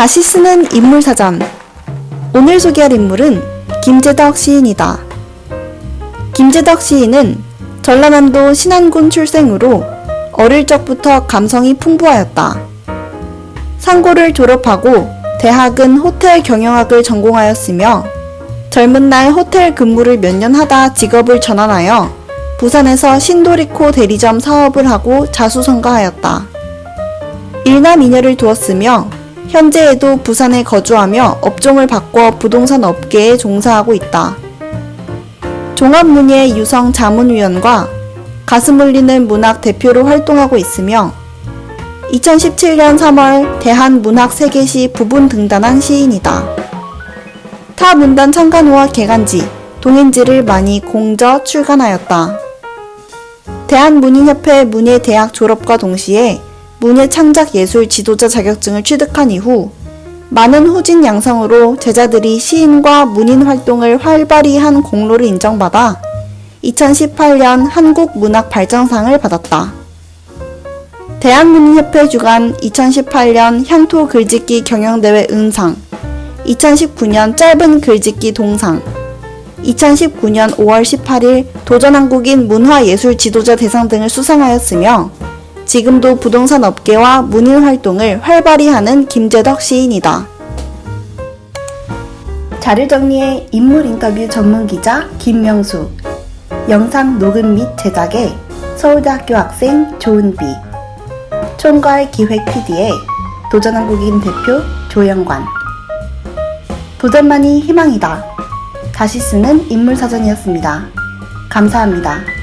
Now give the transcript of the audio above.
다시 쓰는 인물 사전. 오늘 소개할 인물은 김재덕 시인이다. 김재덕 시인은 전라남도 신안군 출생으로 어릴 적부터 감성이 풍부하였다. 상고를 졸업하고 대학은 호텔 경영학을 전공하였으며 젊은 날 호텔 근무를 몇 년 하다 직업을 전환하여 부산에서 신도리코 대리점 사업을 하고 자수성가하였다. 일남 이녀를 두었으며 현재에도 부산에 거주하며 업종을 바꿔 부동산 업계에 종사하고 있다. 종합문예 유성 자문위원과 가슴 울리는 문학 대표로 활동하고 있으며 2017년 3월 대한문학세계시 부분 등단한 시인이다. 타 문단 창간호와 개간지, 동인지를 많이 공저 출간하였다. 대한문인협회 문예대학 졸업과 동시에 문예창작예술 지도자 자격증을 취득한 이후 많은 후진 양성으로 제자들이 시인과 문인 활동을 활발히 한 공로를 인정받아 2018년 한국문학발전상을 받았다. 대한문인협회 주관 2018년 향토 글짓기 경영대회 은상, 2019년 짧은 글짓기 동상, 2019년 5월 18일 도전한국인 문화예술 지도자 대상 등을 수상하였으며 지금도 부동산 업계와 문인 활동을 활발히 하는 김재덕 시인이다. 자료 정리의 인물 인터뷰 전문 기자 김명수, 영상 녹음 및 제작에 서울대학교 학생 조은비, 총괄 기획 PD의 도전한국인 대표 조영관. 도전만이 희망이다. 다시 쓰는 인물 사전이었습니다. 감사합니다.